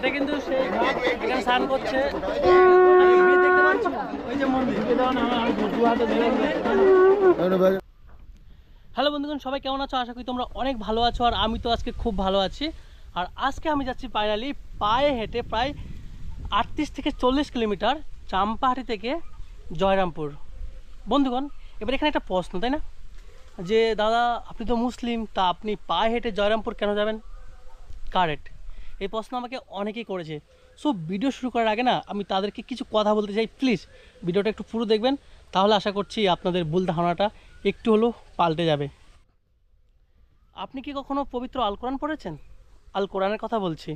এটা কিন্তু সেই ঘাট এখানে স্নান করছে। দেখতে পাচ্ছ ওই যে মন্দির। হ্যালো বন্ধুগণ সবাই কেমন আছো? আশা করি তোমরা অনেক ভালো আছো আর আমি তো আজকে খুব ভালো আছি। আর আজকে আমি যাচ্ছি ফাইনালি পায়ে হেঁটে প্রায় আটত্রিশ থেকে চল্লিশ কিলোমিটার চাম্পাহাটি থেকে জয়রামপুর। বন্ধুগণ এবার এখানে একটা প্রশ্ন তাই না? যে দাদা আপনি তো মুসলিম তা আপনি পায়ে হেঁটে জয়রামপুর কেন যাবেন? কারেক্ট এই প্রশ্ন আমাকে অনেকেই করেছে। সো ভিডিও শুরু করার আগে না, আমি তাদেরকে কিছু কথা বলতে চাই প্লিজ ভিডিওটা একটু পুরো দেখবেন। তাহলে আশা করছি আপনাদের ভুল ধারণাটা একটু হলেও পাল্টে যাবে। আপনি কি কখনো পবিত্র আল কোরআন পড়েছেন? আল কোরআনের কথা বলছি।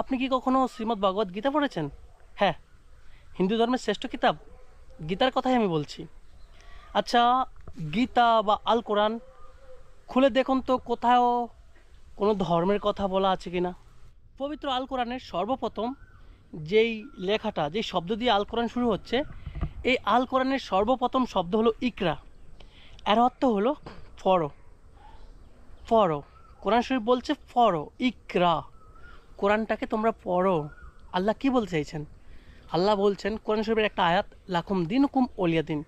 আপনি কি কখনো শ্রীমদ্ ভগবত গীতা পড়েছেন? হ্যাঁ। হিন্দু ধর্মের শ্রেষ্ঠ কিতাব? গীতার কথাই আমি বলছি। আচ্ছা গীতা বা আল কোরআন খুলে দেখুন তো, কোথাও কোনো ধর্মের কথা বলা আছে কি না পবিত্র আল কোরআনের সর্বপ্রথম যেই লেখাটা, যেই শব্দ দিয়ে আল কোরআন শুরু হচ্ছে, এই আল কোরআনের সর্বপ্রথম শব্দ হলো ইকরা। এর অর্থ হলো ফরো। ফরো। কোরআন শরীফ বলছে ফরো, ইকরা। কোরআনটাকে তোমরা পড়ো। আল্লাহ কি বলতে চাইছেন? আল্লাহ বলছেন, কোরআন শরীফের একটা আয়াত, লাকুম দিন হুকুম অলিয়া দিন।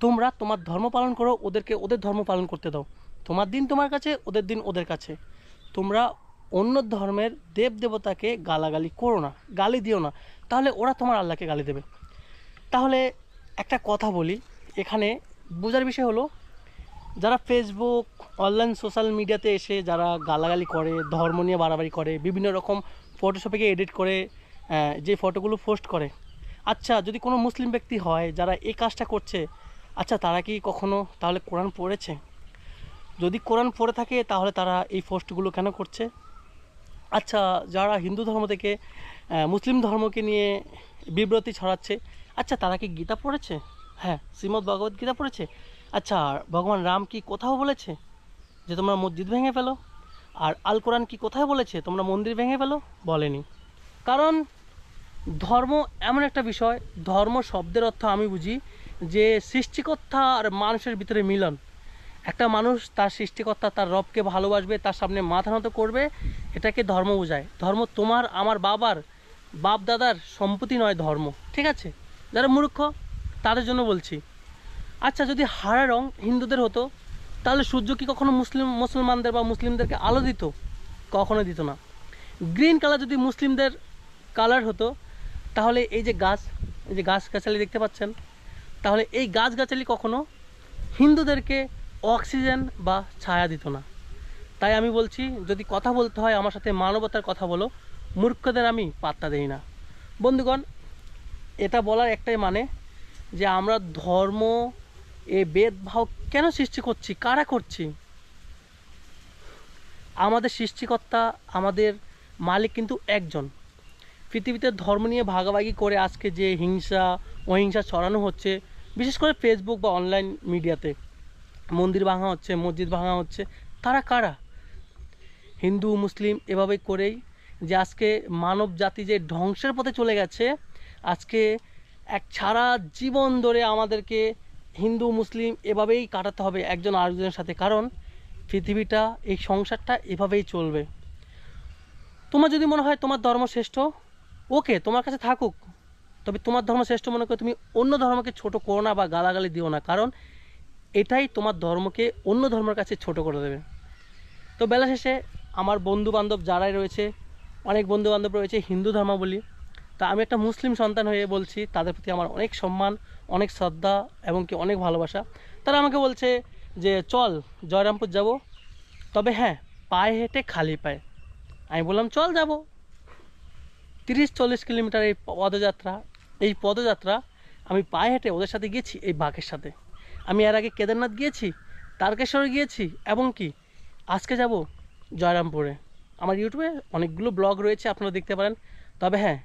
তোমরা তোমার ধর্ম পালন করো, ওদেরকে ওদের ধর্ম পালন করতে দাও। তোমার দিন তোমার কাছে, ওদের দিন ওদের কাছে। তোমরা অন্য ধর্মের দেব দেবতাকে গালাগালি করো না, গালি দিও না। তাহলে ওরা তোমার আল্লাহকে গালি দেবে। তাহলে একটা কথা বলি, এখানে বোঝার বিষয় হলো, যারা ফেসবুক অনলাইন সোশ্যাল মিডিয়াতে এসে যারা গালাগালি করে, ধর্ম নিয়ে বাড়াবাড়ি করে, বিভিন্ন রকম ফটোশপে এডিট করে যে ফটোগুলো পোস্ট করে আচ্ছা যদি কোনো মুসলিম ব্যক্তি হয় যারা এই কাজটা করছে আচ্ছা তারা কি কখনো তাহলে কোরআন পড়েছে? যদি কোরআন পড়ে থাকে, তাহলে তারা এই পোস্টগুলো কেন করছে? আচ্ছা যারা হিন্দু ধর্ম থেকে মুসলিম ধর্মকে নিয়ে বিব্রতি ছড়াচ্ছে আচ্ছা তারা কি গীতা পড়েছে? হ্যাঁ শ্রীমদ্ ভগবত গীতা পড়েছে। আচ্ছা ভগবান রাম কি কোথাও বলেছে যে তোমরা মসজিদ ভেঙে ফেলো? আর আল কোরআন কি কোথায় বলেছে তোমরা মন্দির ভেঙে ফেলো? বলেনি। কারণ ধর্ম এমন একটা বিষয়, ধর্ম শব্দের অর্থ আমি বুঝি যে সৃষ্টিকর্তা আর মানুষের ভিতরে মিলন। একটা মানুষ তার সৃষ্টিকর্তা, তার রবকে ভালোবাসবে, তার সামনে মাথা নত করবে, এটাকে ধর্ম বোঝায়। ধর্ম তোমার, আমার বাবার বাপ দাদার সম্পত্তি নয় ধর্ম, ঠিক আছে? যারা মূর্খ, তাদের জন্য বলছি। আচ্ছা যদি হারা রং হিন্দুদের হতো, তাহলে সূর্য কি কখনো মুসলিম, মুসলমানদের বা মুসলিমদেরকে আলো দিত? কখনো দিত না। গ্রিন কালার যদি মুসলিমদের কালার হতো, তাহলে এই যে গাছ, এই যে গাছ গাছালি দেখতে পাচ্ছেন, তাহলে এই গাছ গাছালি কখনো হিন্দুদেরকে অক্সিজেন বা ছায়া দিত না। তাই আমি বলছি, যদি কথা বলতে হয়, আমার সাথে মানবতার কথা বলো, মূর্খদের আমি পাত্তা দেই না। বন্ধুগণ, এটা বলার একটাই মানে যে আমরা ধর্ম, এ ভেদভাব কেন সৃষ্টি করছি? কারা করছি? আমাদের সৃষ্টিকর্তা, আমাদের মালিক কিন্তু একজন। পৃথিবীতে ধর্ম নিয়ে ভাগাভাগি করে আজকে যে হিংসা, অহিংসা ছড়ানো হচ্ছে, বিশেষ করে ফেসবুক বা অনলাইন মিডিয়াতে মন্দির ভাঙা হচ্ছে, মসজিদ ভাঙা হচ্ছে, তারা কারা? হিন্দু, মুসলিম, এভাবে করেই যে আজকে মানব জাতি যে ধ্বংসের পথে চলে গেছে, আজকে এক সারা জীবন ধরে আমাদেরকে হিন্দু, মুসলিম এভাবেই কাটাতে হবে একজন আরেকজনের সাথে। কারণ পৃথিবীটা, এই সংসারটা এভাবেই চলবে। তোমার যদি মনে হয় তোমার ধর্ম শ্রেষ্ঠ, ওকে, তোমার কাছে থাকুক। তবে তোমার ধর্ম শ্রেষ্ঠ মনে করে তুমি অন্য ধর্মকে ছোট করো না বা গালাগালি দিও না। কারণ এটাই তোমার ধর্মকে অন্য ধর্মের কাছে ছোট করে দেবে। তো বেলা শেষে আমার বন্ধু বান্ধব যারাই রয়েছে, অনেক বন্ধু বান্ধব রয়েছে হিন্দু ধর্মাবলী, তা আমি একটা মুসলিম সন্তান হয়ে বলছি, তাদের প্রতি আমার অনেক সম্মান, অনেক শ্রদ্ধা এবং কি অনেক ভালোবাসা। তারা আমাকে বলছে যে, চল জয়রামপুর যাব। তবে হ্যাঁ পায়ে হেঁটে খালি পায়ে। আমি বললাম, চল যাব। তিরিশ চল্লিশ কিলোমিটার এই পদযাত্রা এই পদযাত্রা আমি পায়ে হেঁটে ওদের সাথে গেছি এই বাঘের সাথে। আমি এর আগে কেদারনাথ গিয়েছি, তারকেশ্বর গিয়েছি, এবং কি? আজকে যাব জয়রামপুরে। আমার ইউটিউবে অনেকগুলো ব্লগ রয়েছে, আপনারা দেখতে পারেন। তবে হ্যাঁ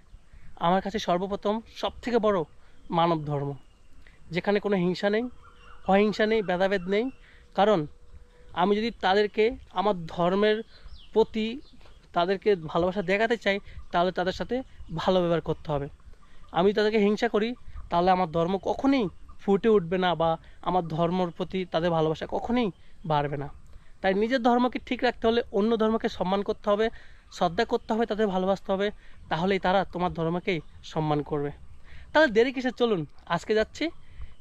আমার কাছে সর্বপ্রথম সব থেকে বড় মানব ধর্ম। যেখানে কোনো হিংসা নেই, অহিংসা নেই, ভেদাভেদ নেই। কারণ আমি যদি তাদেরকে আমার ধর্মের প্রতি তাদেরকে ভালোবাসা দেখাতে চাই, তাহলে তাদের সাথে ভালো ব্যবহার করতে হবে। আমি তাদেরকে হিংসা করি, তাহলে আমার ধর্ম কখনোই ফুটে উঠবে না বা আমার ধর্মর প্রতি তাদের ভালোবাসা কখনোই বাড়বে না। তাই নিজের ধর্মকে ঠিক রাখতে হলে অন্য ধর্মকে সম্মান করতে হবে, শ্রদ্ধা করতে হবে, তাদের ভালোবাসতে হবে, তাহলেই তারা তোমার ধর্মকেই সম্মান করবে। তাহলে দেরি কিসে চলুন, আজকে যাচ্ছি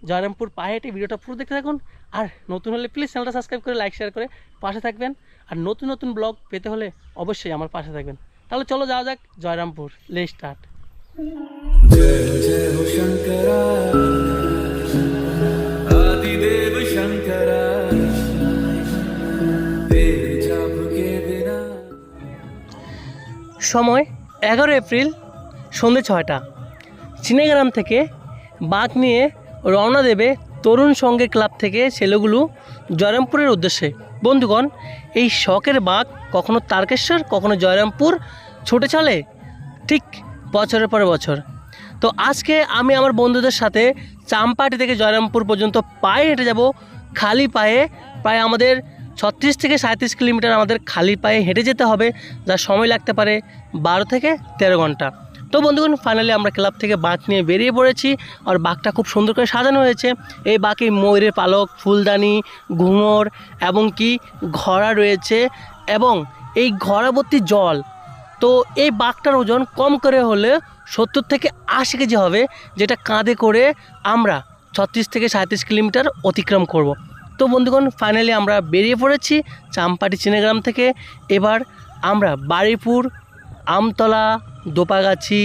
জয়রামপুর পায়ে হেঁটে ভিডিওটা পুরো দেখতে থাকুন। আর নতুন হলে প্লিজ চ্যানেলটা সাবস্ক্রাইব করে লাইক শেয়ার করে পাশে থাকবেন। আর নতুন নতুন ব্লগ পেতে হলে অবশ্যই আমার পাশে থাকবেন। তাহলে চলো যাওয়া যাক জয়রামপুর লে স্টার্ট সময় এগারো এপ্রিল সন্ধে ছয়টা। চিনেগ্রাম থেকে বাঘ নিয়ে রওনা দেবে তরুণ সঙ্গে ক্লাব থেকে ছেলেগুলো জয়রামপুরের উদ্দেশ্যে। বন্ধুগণ, এই শখের বাঘ কখনো তারকেশ্বর, কখনো জয়রামপুর ছুটে চলে? ঠিক বছরের পর বছর। তো আজকে আমি আমার বন্ধুদের সাথে চাম্পাটি থেকে জয়রামপুর পর্যন্ত পায়ে হেঁটে যাব, খালি পায়ে। প্রায় আমাদের ছত্রিশ থেকে সাঁত্রিশ কিলোমিটার আমাদের খালি পায়ে হেঁটে যেতে হবে যার সময় লাগতে পারে বারো থেকে তেরো ঘণ্টা। তো বন্ধুগণ ফাইনালি আমরা ক্লাব থেকে বাঘ নিয়ে বেরিয়ে পড়েছি আর বাঘটা খুব সুন্দর করে সাজানো হয়েছে। এই বাঘে ময়ূরের পালক, ফুলদানি, ঘুঙর এবং কি ঘোড়া রয়েছে এবং এই ঘোড়াবর্তী জল। তো এই বাঘটার ওজন কম করে হলে সত্তর থেকে আশি কেজি হবে, যেটা কাঁধে করে আমরা ছত্রিশ থেকে সাঁত্রিশ কিলোমিটার অতিক্রম করব। তো বন্ধুগণ ফাইনালি আমরা বেরিয়ে পড়েছি চাম্পাটি চিনেগ্রাম থেকে। এবার আমরা বাড়িপুর আমতলা, দোপাগাছি,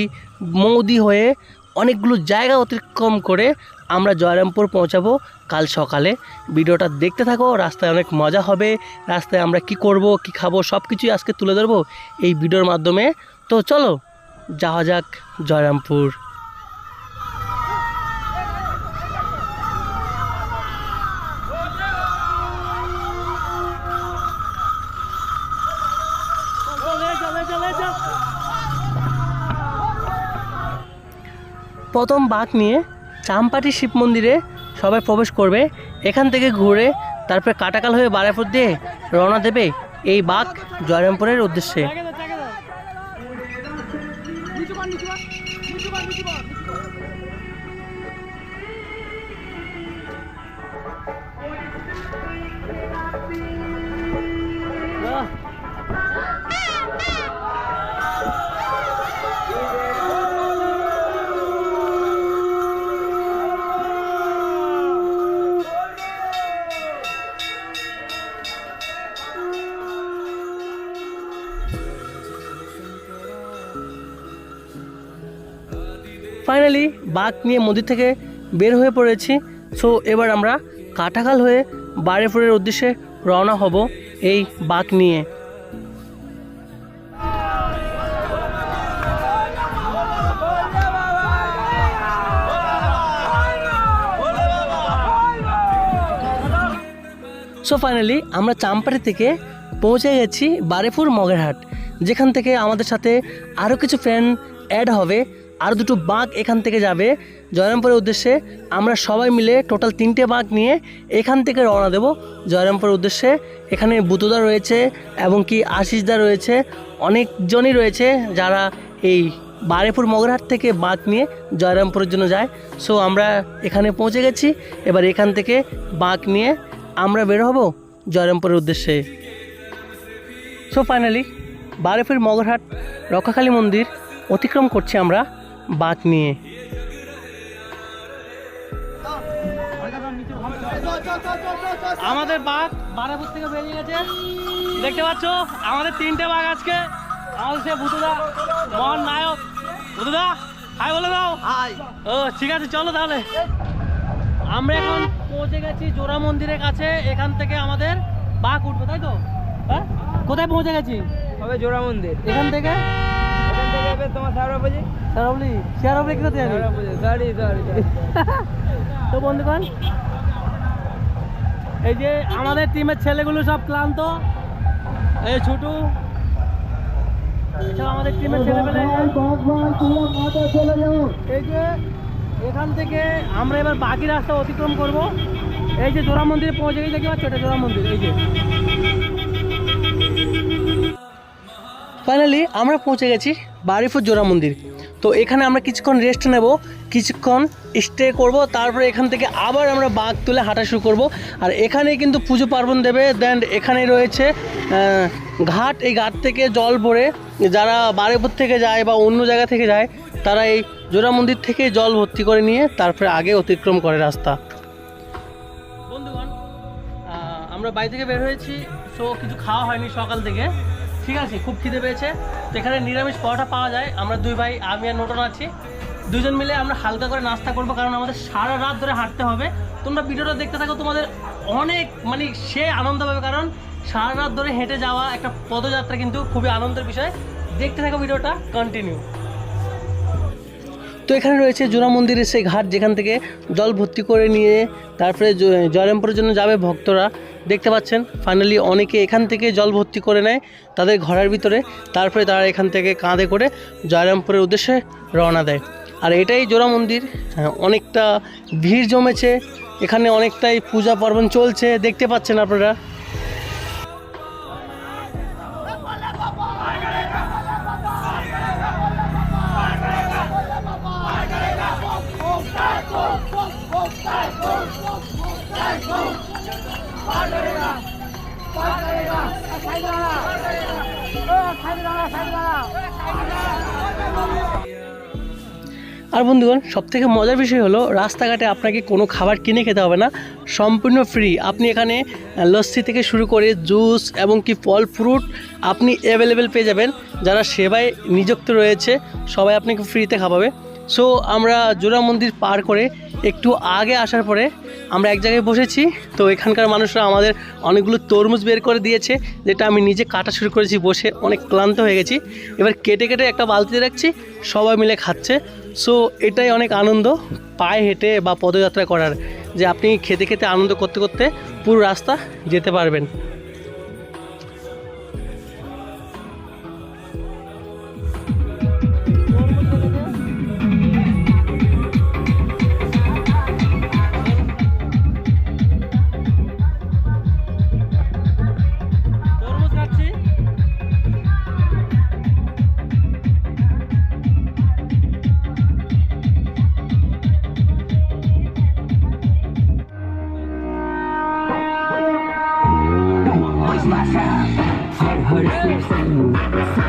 মৌদি হয়ে অনেকগুলো জায়গা অতিক্রম করে আমরা জয়রামপুর পৌঁছাবো কাল সকালে। ভিডিওটা দেখতে থাকো, রাস্তায় অনেক মজা হবে, রাস্তায় আমরা কি করব, কি খাব সব কিছুই আজকে তুলে ধরবো এই ভিডিওর মাধ্যমে। তো চলো, যাওয়া যাক জয়রামপুর। প্রথম বাঘ নিয়ে চাম্পাটি শিব মন্দিরে সবাই প্রবেশ করবে। এখান থেকে ঘুরে তারপরে কাটাকাল হয়ে বারাপুর দিয়ে রওনা দেবে এই বাঘ জয়রামপুরের উদ্দেশ্যে। ফাইনালি বাঘ নিয়ে মন্দির থেকে বের হয়ে পড়েছি। সো এবার আমরা কাটাখাল হয়ে বারেপুরের উদ্দেশ্যে রওনা হব এই বাঘ নিয়ে। সো ফাইনালি আমরা চাম্পাটি থেকে পৌঁছে গেছি বারেপুর মগেরহাট, যেখান থেকে আমাদের সাথে আরও কিছু ফ্রেন্ড অ্যাড হবে। আর দুটো বাঘ এখান থেকে যাবে। জয়রামপুরের উদ্দেশ্যে আমরা সবাই মিলে টোটাল তিনটে বাঘ নিয়ে এখান থেকে রওনা দেব। জয়রামপুরের উদ্দেশ্যে এখানে বুতদা রয়েছে এবং কি আশিসদা রয়েছে। অনেকজনই রয়েছে যারা এই বারেপুর মগরহাট থেকে বাঘ নিয়ে জয়রামপুরের জন্য যায়। সো আমরা এখানে পৌঁছে গেছি। এবার এখান থেকে বাঘ নিয়ে আমরা বের হব জয়রামপুরের উদ্দেশ্যে। সো ফাইনালি বারেপুর মগরহাট রক্ষাকালী মন্দির অতিক্রম করছি আমরা। বাঘ নিয়ে। আমাদের বাঘ বারাপুর থেকে বেরিয়ে গেছে। দেখতে পাচ্ছ? আমাদের তিনটে বাঘ আজকে। আমাদের সে ভুতুদা মহান নায়ক। ভুতুদা হাই বলে দাও। হাই। ও ঠিক আছে চলো তাহলে। আমরা এখন পৌঁছে গেছি জোড়া মন্দিরের কাছে। এখান থেকে আমাদের বাঘ উঠবে তাই তো? হ্যাঁ? কোথায় পৌঁছে গেছি? হবে জোড়া মন্দির। এখান থেকে? যাবে তোমার সারাবাজি সারাবলি সারাবলি কোথায় যাবি? সারাবাজি সরি সরি তো বন্ধুগণ এই যে আমাদের টিমের ছেলেগুলো সব ক্লান্ত। এই ছোটু। আমাদের টিমের এই যে এখান থেকে আমরা এবার বাকি রাস্তা অতিক্রম করব। এই যে জোড়া মন্দিরে পৌঁছে গেছি পাচ্ছ? এটা জোড়া মন্দির এই যে। ফাইনালি আমরা পৌঁছে গেছি। বারিপুর জোড়া মন্দির। তো এখানে আমরা কিছুক্ষণ রেস্ট নেব, কিছুক্ষণ স্টে করব, তারপরে এখান থেকে আবার আমরা বাঘ তুলে হাঁটা শুরু করব। আর এখানে কিন্তু পুজো পার্বণ দেবে দেন এখানে রয়েছে ঘাট। এই ঘাট থেকে জল ভরে যারা বারেপুর থেকে যায় বা অন্য জায়গা থেকে যায়, তারা এই জোড়া মন্দির থেকে জল ভর্তি করে নিয়ে তারপরে আগে অতিক্রম করে রাস্তা। বন্ধুগণ আমরা বাড়ি থেকে বের হয়েছি সো কিছু খাওয়া হয়নি সকাল থেকে। ঠিক আছে, খুব খিদে পেয়েছে। তো এখানে নিরামিষ পরোটা পাওয়া যায়। আমরা দুই ভাই, আমি আর নটন আছি। দুজন মিলে আমরা হালকা করে নাস্তা করব, কারণ আমাদের সারা রাত ধরে হাঁটতে হবে। তোমরা ভিডিওটা দেখতে থাকো, তোমাদের অনেক মানে সে আনন্দ পাবে, কারণ সারা রাত ধরে হেঁটে যাওয়া একটা পদযাত্রা কিন্তু খুবই আনন্দের বিষয়। দেখতে থাকো ভিডিওটা কন্টিনিউ তো এখানে রয়েছে জোড়া মন্দিরের সেই ঘাট, যেখান থেকে জল ভর্তি করে নিয়ে তারপরে জয়রামপুরের জন্য যাবে ভক্তরা। দেখতে পাচ্ছেন ফাইনালি অনেকে এখান থেকে জল ভর্তি করে নেয় তাদের ঘরের ভিতরে তারপরে তারা এখান থেকে কাঁধে করে জয়রামপুরের উদ্দেশ্যে রওনা দেয়। আর এটাই জোড়া মন্দির হ্যাঁ, অনেকটা ভিড় জমেছে এখানে অনেকটাই পূজা পার্বণ চলছে দেখতে পাচ্ছেন আপনারা। আর বন্ধুগণ, সবথেকে মজার বিষয় হলো, রাস্তাঘাটে আপনাকে কোনো খাবার কিনে খেতে হবে না। সম্পূর্ণ ফ্রি আপনি এখানে লস্যি থেকে শুরু করে জুস এবং কি ফল ফ্রুট আপনি অ্যাভেলেবেল পেয়ে যাবেন। যারা সেবায় নিযুক্ত রয়েছে, সবাই আপনাকে ফ্রিতে খাওয়াবে। সো আমরা জোড়া মন্দির পার করে একটু আগে আসার পরে আমরা এক জায়গায় বসেছি, তো এখানকার মানুষরা আমাদের অনেকগুলো তরমুজ বের করে দিয়েছে, যেটা আমি নিজে কাটা শুরু করেছি বসে, অনেক ক্লান্ত হয়ে গেছি। এবার কেটে কেটে একটা বালতিতে রাখছি, সবাই মিলে খাচ্ছে। সো এটাই অনেক আনন্দ, পায়ে হেঁটে বা পদযাত্রা করার, যে আপনি খেতে খেতে আনন্দ করতে করতে পুরো রাস্তা যেতে পারবেন।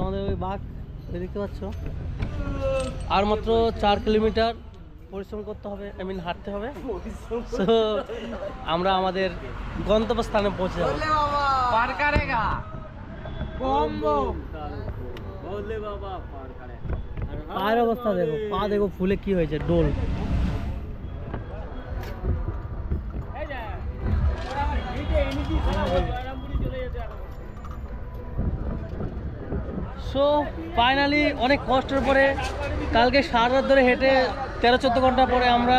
আমাদের ওই বাঘ দেখতে পাচ্ছ। আর মাত্র চার কিলোমিটার পরিশ্রম করতে হবে আই মিন হাঁটতে হবে। So, আমরা আমাদের গন্তব্যস্থানে পৌঁছে যাব। পায়ের অবস্থা দেখো পা দেখো ফুলে কি হয়েছে ডোল। সো ফাইনালি অনেক কষ্টের পরে কালকে সারা রাত ধরে হেঁটে তেরো চোদ্দ ঘণ্টা পরে আমরা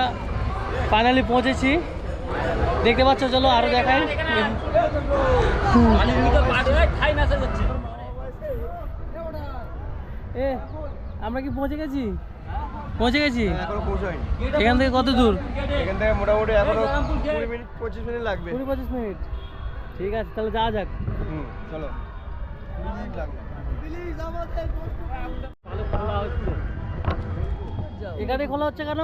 ফাইনালি পৌঁছেছি। দেখতে পাচ্ছ চলো আরও দেখাই। এ আমরা কি পৌঁছে গেছি? পৌঁছে গেছি? এখান থেকে কত দূর? এখান থেকে মোটামুটি এখনও কুড়ি মিনিট পঁচিশ মিনিট লাগবে। কুড়ি পঁচিশ মিনিট। ঠিক আছে তাহলে যাওয়া যাক। হুম চলো। মিনিট লাগবে। এখানে খোলা হচ্ছে কেন?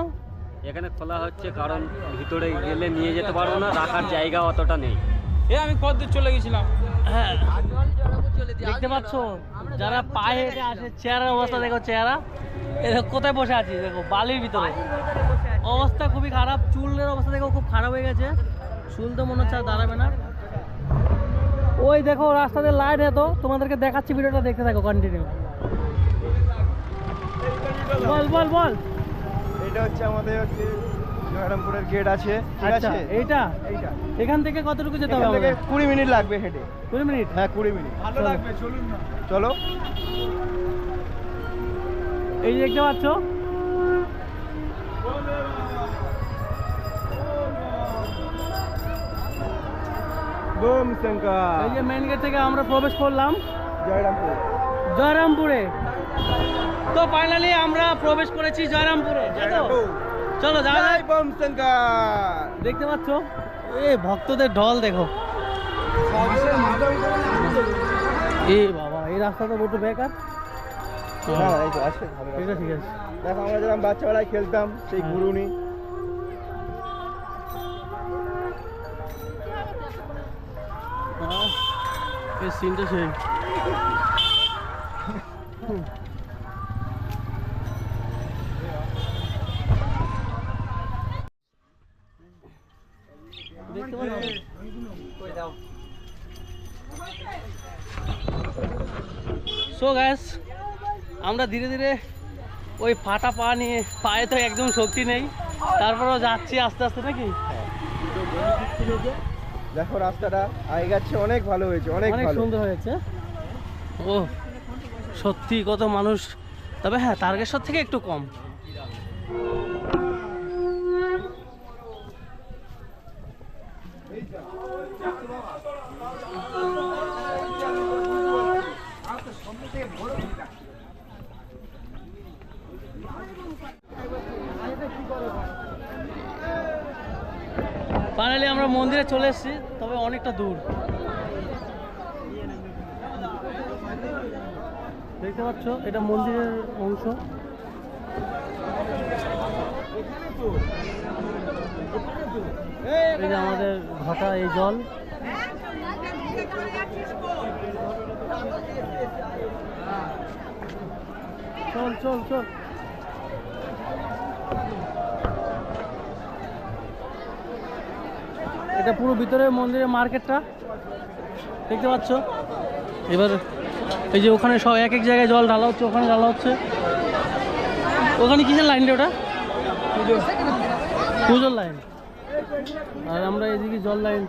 এখানে খোলা হচ্ছে কারণ ভিতরে গেলে নিয়ে যেতে পারব না রাখার জায়গা অতটা নেই। এ আমি কতদূর চলে গেছিলাম। হ্যাঁ। দেখতে পাচ্ছ? যারা পায়ে হেঁটে আসে চেয়ারের অবস্থা দেখো চেহারা। এ দেখো কোথায় বসে আছি? দেখো বালির ভিতরে। অবস্থা খুবই খারাপ। চুলের অবস্থা দেখো খুব খারাপ হয়ে গেছে। চুল তো মনে হচ্ছে আর দাঁড়াবে না। ওই দেখো রাস্তাতে লাইট এতো। তোমাদেরকে দেখাচ্ছি ভিডিওটা দেখতে থাকো কন্টিনিউ বল বল বল। এটা হচ্ছে আমাদের হচ্ছে জয়রামপুরের গেট আছে ঠিক আচ্ছা আছে? এইটা? এইটা। এখান থেকে কতটুকু যেতে হবে আমাদের? কুড়ি মিনিট লাগবে হেঁটে। কুড়ি মিনিট? হ্যাঁ কুড়ি মিনিট। ভালো লাগবে, চলুন না। চলো এই দেখতে পাচ্ছ? বোম শঙ্কর। এই যে মেন গেট থেকে আমরা প্রবেশ করলাম। জয়রামপুর। জয়রামপুরে। তো ফাইনালি আমরা প্রবেশ করেছি জয়রামপুরে চলো জয় বোম শঙ্কর। দেখতে পাচ্ছ? এ ভক্তদের ঢল দেখো। এ বাবা এই রাস্তা তো বড় বেকার। ঠিক আছে দেখো আমরা যেরকম বাচ্চাবেলায় খেলতাম সেই হ্যাঁ। ঘুরুনি এই সো গ্যাস আমরা ধীরে ধীরে ওই ফাটা পা নিয়ে, পায়ে তো একদম শক্তি নেই। তারপরেও যাচ্ছি আস্তে আস্তে নাকি? দেখো রাস্তাটা আগেকার চেয়ে অনেক ভালো হয়েছে অনেক অনেক সুন্দর হয়েছে। ও সত্যি কত মানুষ। তবে হ্যাঁ তারকেশ্বর থেকে একটু কম। ফাইনালি আমরা মন্দিরে চলে এসেছি, তবে অনেকটা দূর। দেখতে পাচ্ছ, এটা মন্দিরের অংশ। এই যে আমাদের ঘটা এই জল। চল চল চল। এটা পুরো ভিতরে মন্দিরের মার্কেটটা। দেখতে পাচ্ছ? এবার এই যে ওখানে সব এক এক জায়গায় জল ঢালা হচ্ছে ওখানে ঢালা হচ্ছে। ওখানে কিসের লাইন রে ওটা? পুজোর লাইন। আর আমরা এদিকে জল লাইন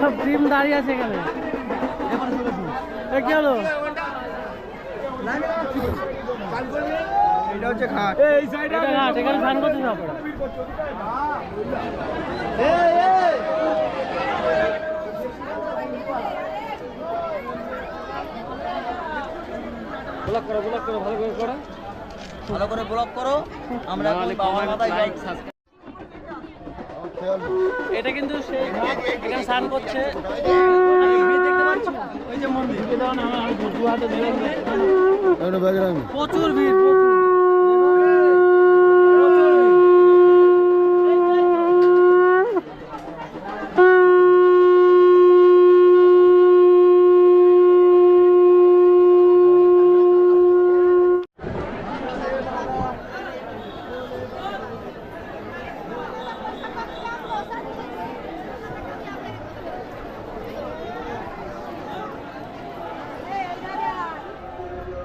সব টিম দাঁড়িয়ে আছে এখানে। এ কি হলো? এটা হচ্ছে ঘাট এটা ঘাট এখানে স্নান করতে সব ব্লক করো ব্লক করো ভালো করে করো। ভালো করে ব্লক করো। আমরা এখন বাবার মাথায় লাইক সাবস্ক্রাইব এটা কিন্তু সেই এখানে স্নান করছে। দেখতে পাচ্ছি ওই যে মন্দির দাও না আমি দু হাতে ধরে প্রচুর ভিড় প্রচুর প্রচুর ভিড়।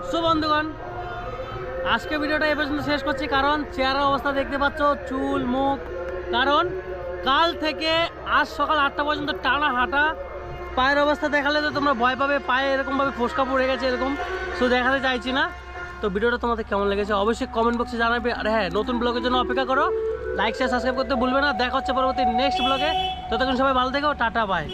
সো বন্ধুগণ আজকে ভিডিওটা এ পর্যন্ত শেষ করছি, কারণ চেহারার অবস্থা দেখতে পাচ্ছ, চুল, মুখ। কারণ কাল থেকে আজ সকাল আটটা পর্যন্ত টানা হাঁটা। পায়ের অবস্থা দেখালে তো তোমরা ভয় পাবে, পায়ে এরকমভাবে ফোসকা পড়ে গেছে এরকম সো দেখাতে চাইছি না। তো ভিডিওটা তোমাদের কেমন লেগেছে অবশ্যই কমেন্ট বক্সে জানাবে। আর হ্যাঁ নতুন ব্লগের জন্য অপেক্ষা করো। লাইক শেয়ার সাবস্ক্রাইব করতে ভুলবে না। দেখা হচ্ছে পরবর্তী নেক্সট ব্লগে ততক্ষণ সবাই ভালো থেকো, টাটা বাই